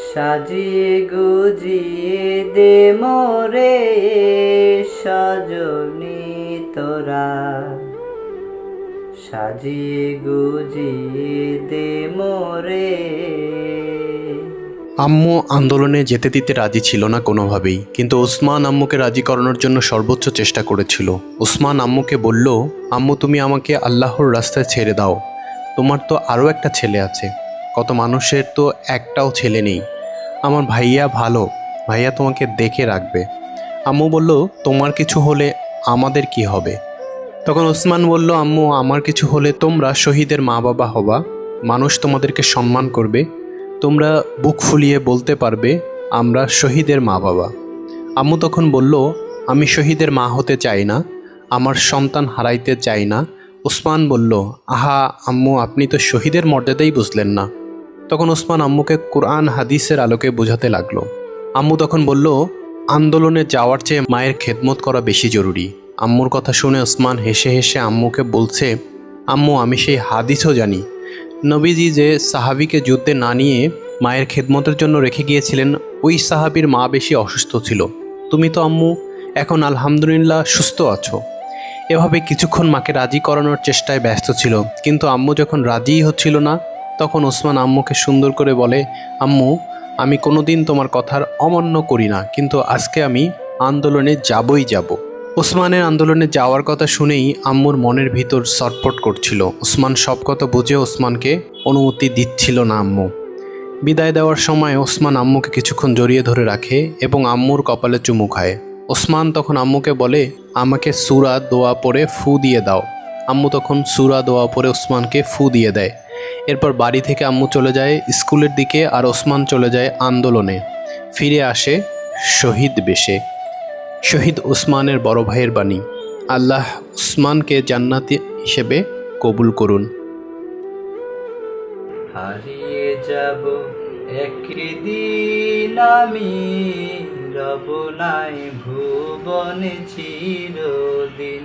সাজিয়ে গুজিয়ে দে মোরে, সজনি তোরা। সাজিয়ে গুজিয়ে দে মোরে। আম্মু আন্দোলনে যেতে দিতে রাজি ছিল না কোনোভাবেই, কিন্তু ওসমান আম্মুকে রাজি করানোর জন্য সর্বোচ্চ চেষ্টা করেছিল। ওসমান আম্মুকে বলল, আম্মু, তুমি আমাকে আল্লাহর রাস্তায় ছেড়ে দাও। তোমার তো আরও একটা ছেলে আছে। কত মানুষের তো একটাও ছেলে নেই। আমার ভাইয়া ভালো, ভাইয়া তোমাকে দেখে রাখবে। আম্মু বলল, তোমার কিছু হলে আমাদের কি হবে? তখন ওসমান বলল, আম্মু, আমার কিছু হলে তোমরা শহীদের মা বাবা হবা। মানুষ তোমাদেরকে সম্মান করবে। তোমরা বুক ফুলিয়ে বলতে পারবে, আমরা শহীদের মা বাবা আম্মু তখন বলল, আমি শহীদের মা হতে চাই না, আমার সন্তান হারাইতে চাই না। ওসমান বলল, আহা, আম্মু, আপনি তো শহীদের মর্যাদাই বুঝলেন না। তখন ওসমান আম্মুকে কোরআন হাদিসের আলোকে বোঝাতে লাগল। আম্মু তখন বলল, আন্দোলনে যাওয়ার চেয়ে মায়ের খেদমত করা বেশি জরুরি। আম্মুর কথা শুনে ওসমান হেসে হেসে আম্মুকে বলছে, আম্মু, আমি সেই হাদিসও জানি। নবীজি যে সাহাবিকে যুদ্ধে না নিয়ে মায়ের খেদমতের জন্য রেখে গিয়েছিলেন, ওই সাহাবির মা বেশি অসুস্থ ছিল। তুমি তো আম্মু, এখন আলহামদুলিল্লাহ সুস্থ আছো। এভাবে কিছুক্ষণ মাকে রাজি করানোর চেষ্টায় ব্যস্ত ছিল, কিন্তু আম্মু যখন রাজিই হচ্ছিল না তখন ওসমান আম্মুকে সুন্দর করে বলে, আম্মু, আমি কোনোদিন তোমার কথার অমান্য করি না, কিন্তু আজকে আমি আন্দোলনে যাবই যাব। ওসমানের আন্দোলনে যাওয়ার কথা শুনেই আম্মুর মনের ভিতর সটপট করছিল। ওসমান সব কথা বুঝে ওসমানকে অনুমতি দিচ্ছিল না আম্মু। বিদায় দেওয়ার সময় ওসমান আম্মুকে কিছুক্ষণ জড়িয়ে ধরে রাখে এবং আম্মুর কপালে চুমু খায়। ওসমান তখন আম্মুকে বলে, আমাকে সুরা দোয়া পরে ফু দিয়ে দাও। আম্মু তখন সুরা দোয়া পরে ওসমানকে ফু দিয়ে দেয়। এরপর বাড়ি থেকে আম্মু চলে যায়, স্কুলের দিকে আর ওসমান চলে যায় আন্দোলনে। ফিরে আসে শহীদ বেশে। শহীদ ওসমানের বড় ভাইয়ের বাণী, আল্লাহ ওসমানকে জান্নাতি হিসেবে কবুল করুন। হারিয়ে যাব একদিন আমি, রব নাই চিরদিন।